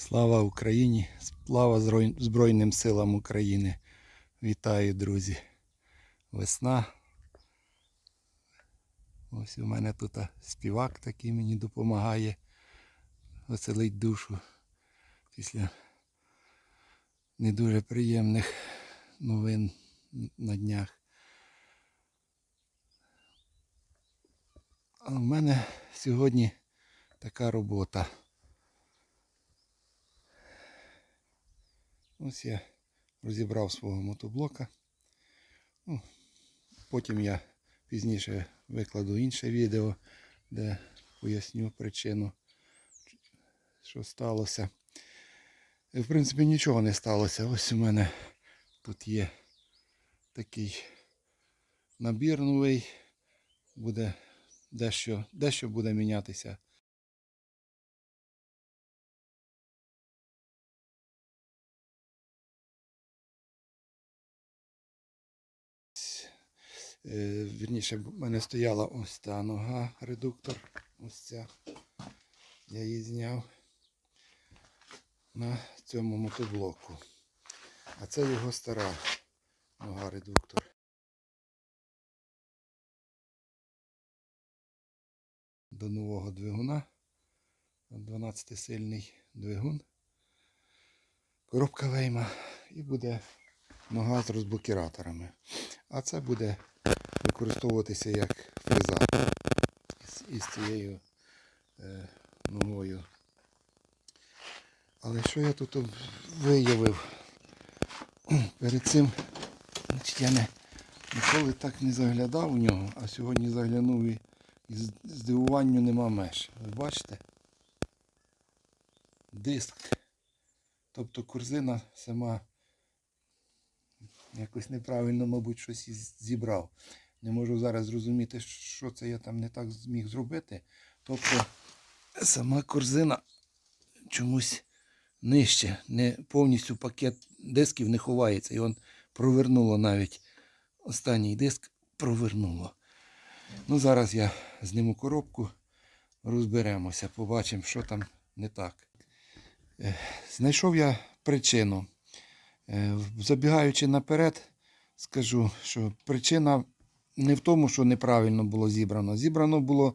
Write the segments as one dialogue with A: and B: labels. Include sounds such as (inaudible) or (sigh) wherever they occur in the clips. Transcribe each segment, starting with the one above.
A: Слава Україні! Слава Збройним силам України! Вітаю, друзі! Весна. Ось у мене тут співак такий мені допомагає. Веселить душу після не дуже приємних новин на днях. А в мене сьогодні така робота. Ось я розібрав свого мотоблока. Ну, потім я пізніше викладу інше відео, де поясню причину, що сталося. В принципі, нічого не сталося. Ось у мене тут є такий набір новий. Буде дещо, дещо буде мінятися. Вірніше, в мене стояла ось та нога, редуктор. Ось ця. Я її зняв на цьому мотоблоку. А це його стара нога редуктор. До нового двигуна. 12-сильний двигун. Коробка вейма. І буде нога з розблокіраторами. А це буде використовуватися як фреза із, цією е, ногою. Але що я тут виявив? Перед цим значить, я не, ніколи так не заглядав у нього, а сьогодні заглянув і, і здивуванню нема меж. Ви бачите? Диск. Тобто корзина сама якось неправильно, мабуть, щось зібрав. Не можу зараз зрозуміти, що це я там не так зміг зробити. Тобто сама корзина чомусь нижче, не повністю пакет дисків не ховається. І он провернуло навіть останній диск провернуло. Ну, зараз я зніму коробку, розберемося, побачимо, що там не так. Е, Знайшов я причину. Е, Забігаючи наперед, скажу, що причина не в тому, що неправильно було зібрано. Зібрано було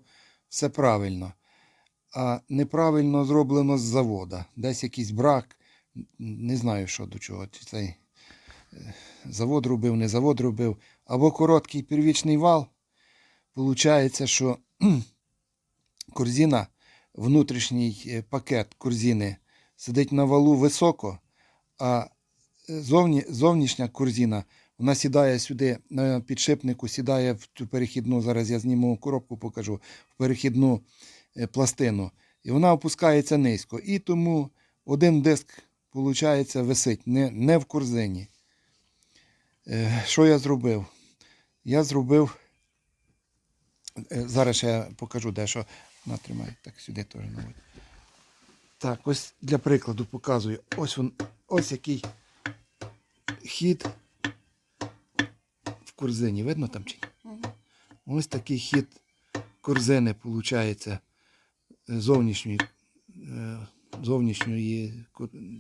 A: все правильно, а неправильно зроблено з завода. Десь якийсь брак, не знаю, що до чого. Цей е, завод робив, не завод робив. Або короткий первічний вал. Получається, що (clears throat) корзина, внутрішній е, пакет корзини сидить на валу високо, а е, зовні, зовнішня корзина, вона сідає сюди на підшипнику, сідає в цю перехідну, зараз я зніму коробку, покажу, в перехідну е, пластину. І вона опускається низько. І тому один диск, виходить, висить не, не в корзині. Е, Що я зробив? Я зробив. е, Зараз я покажу дещо. Натримай, так сюди теж наводь. Так, ось для прикладу показую. Ось він, ось який хід корзині. Видно там чи? ні? Ось такий хід корзини, виходить, зовнішньої, е, зовнішньої,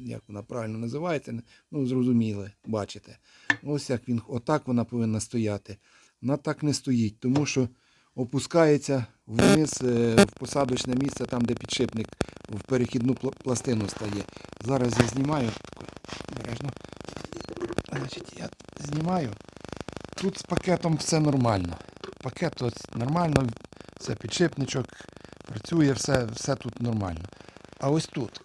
A: як вона правильно називається, ну, зрозуміло, бачите. Ось як він, отак вона повинна стояти. Вона так не стоїть, тому що опускається вниз е, в посадочне місце, там, де підшипник в перехідну пластину стає. Зараз я знімаю. тако, Обережно. Значить, я знімаю. Тут з пакетом все нормально. Пакет ось нормально, все підшипничок, працює, все, все тут нормально. А ось тут.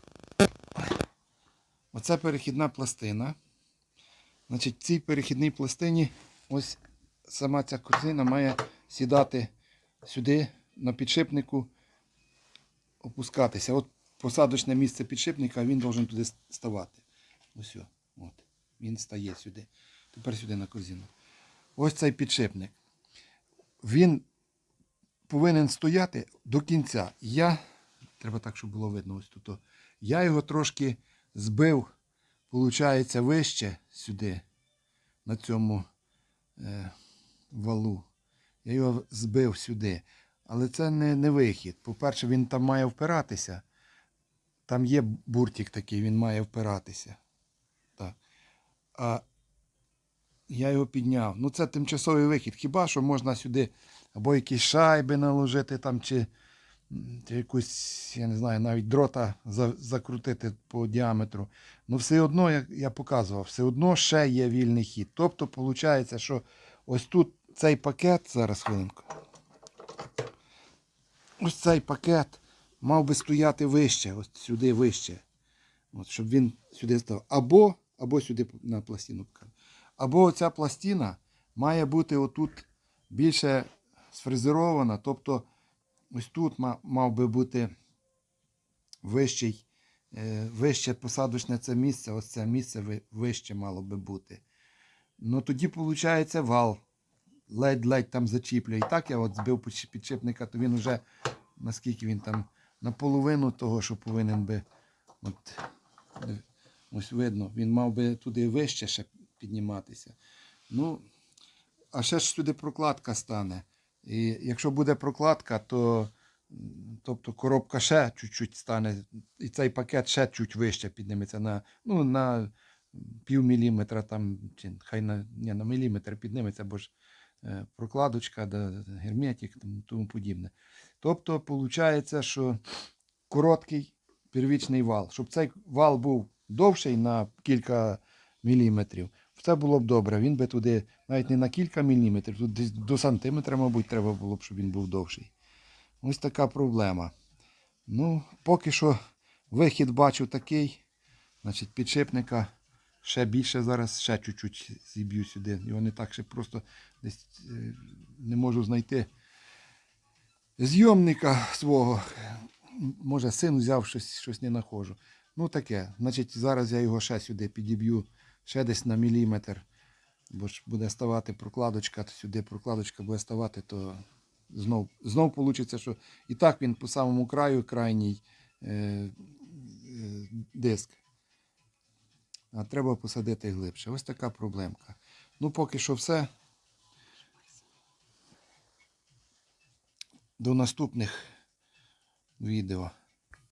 A: Оце перехідна пластина. Значить, в цій перехідній пластині ось сама ця корзина має сідати сюди на підшипнику, опускатися. От посадочне місце підшипника, він должен туди ставати. Ось. От. Він стає сюди. Тепер сюди на корзину. Ось цей підшипник. Він повинен стояти до кінця. Я, треба так, щоб було видно ось тут. Я його трошки збив, виходить, вище сюди, на цьому е, валу. Я його збив сюди. Але це не, не вихід. По-перше, він там має впиратися. там є буртик такий, він має впиратися. Так. А я його підняв. Ну, це тимчасовий вихід. Хіба що можна сюди або якісь шайби наложити там, чи, чи якусь, я не знаю, навіть дрота за, закрутити по діаметру. Ну, все одно, як я показував, все одно ще є вільний хід. Тобто, виходить, що ось тут цей пакет, зараз хвилинку. Ось цей пакет мав би стояти вище, ось сюди вище. От, щоб він сюди став. Або, або сюди на пластину. Або ця пластина має бути отут більше сфрезерована. Тобто ось тут мав би бути вищий, е, вище посадочне це місце, ось це місце вище мало би бути. Ну тоді виходить вал. Ледь-ледь там зачіплює. І так я от збив підш- підшипника, то він вже наскільки він там наполовину того, що повинен би. От, е, ось видно, він мав би туди вище ще підніматися. Ну, а ще ж сюди прокладка стане. І якщо буде прокладка, то тобто коробка ще чуть-чуть стане, і цей пакет ще чуть вище підніметься на, ну, на пів міліметра, там, чи хай на, ні, на міліметр підніметься, бо ж е, прокладочка, да, герметик і тому подібне. Тобто, виходить, що короткий первічний вал. Щоб цей вал був довший на кілька міліметрів, це було б добре. Він би туди навіть не на кілька міліметрів, тут десь до сантиметра, мабуть, треба було б, щоб він був довший. Ось така проблема. Ну, поки що вихід бачу такий. Значить, підшипника ще більше зараз, ще чуть-чуть зіб'ю сюди. Його не так ще просто десь е, не можу знайти зйомника свого. Може, син взяв щось, щось не нахожу. Ну таке. Значить, зараз я його ще сюди підіб'ю, ще десь на міліметр. Бо ж буде ставати прокладочка, то сюди прокладочка буде ставати, то знов, знов вийде, що і так він по самому краю крайній е, е, диск. А треба посадити глибше. Ось така проблемка. Ну, поки що все. До наступних відео.